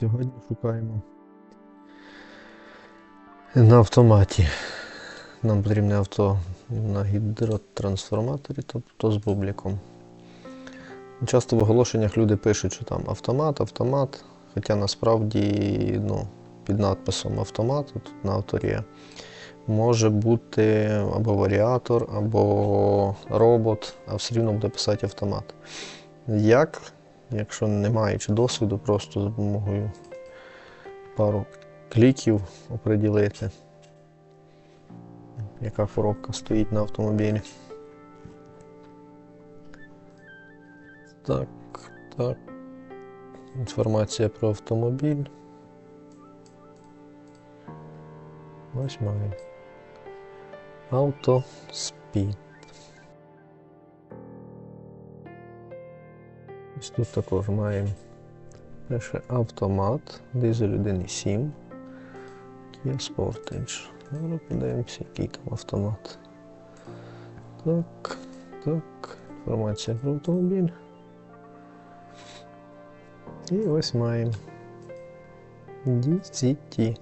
Сьогодні шукаємо на автоматі. Нам потрібне авто на гідротрансформаторі, тобто з бубліком. Часто в оголошеннях люди пишуть, що там автомат, автомат, хоча насправді ну, під надписом автомат тут на авторі може бути або варіатор, або робот, а все рівно буде писати автомат. Як, якщо не маючи досвіду, просто за допомогою пару кліків оприділити, яка коробка стоїть на автомобілі. Так, так. Інформація про автомобіль. Ось має. Auto Speed. Ось тут також маємо перше автомат, дизель 1.7, Kia Sportage. Зараз подивимося, який там автомат. Так, так, інформація про автомобіль. І ось маємо DCT.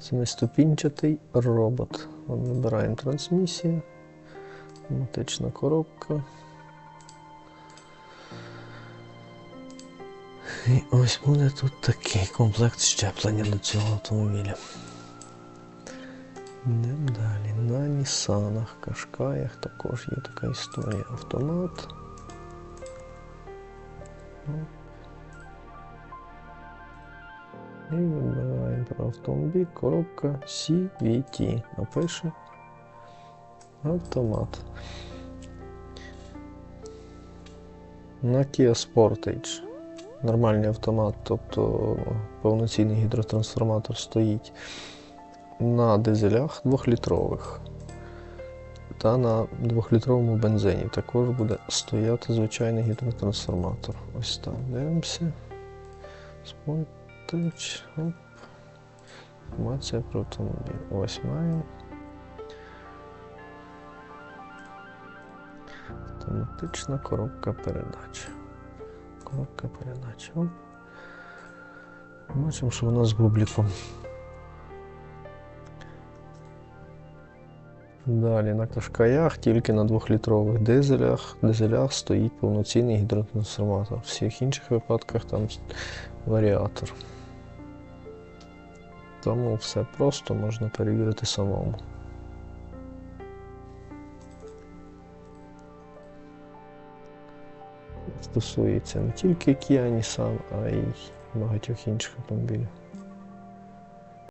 Семиступінчатий робот. От Вибираємо трансмісія, автоматична коробка. І ось буде тут такий комплект щеплення до цього автомобіля. Йдемо далі. На Нісанах, Кашкаях також є така історія. Автомат. Оп. І вибираємо про автомобіль, коробка CVT. Напише автомат. На Kia Sportage. Нормальний автомат, тобто повноцінний гідротрансформатор стоїть на дизелях 2-літрових. Та на 2-літровому бензині також буде стояти звичайний гідротрансформатор. Ось так. Дивимося. Оп. Інформація про автомобіль. Ось маємо. Автоматична коробка передач. Коробка передач. Оп. Бачимо, що вона з бубліком. Далі на кашкаях, тільки на 2-літрових дизелях, дизелях стоїть повноцінний гідротрансформатор. В всіх інших випадках там варіатор. Тому все просто можна перевірити самому. Стосується не тільки Kia Nissan, а й багатьох інших автомобілів.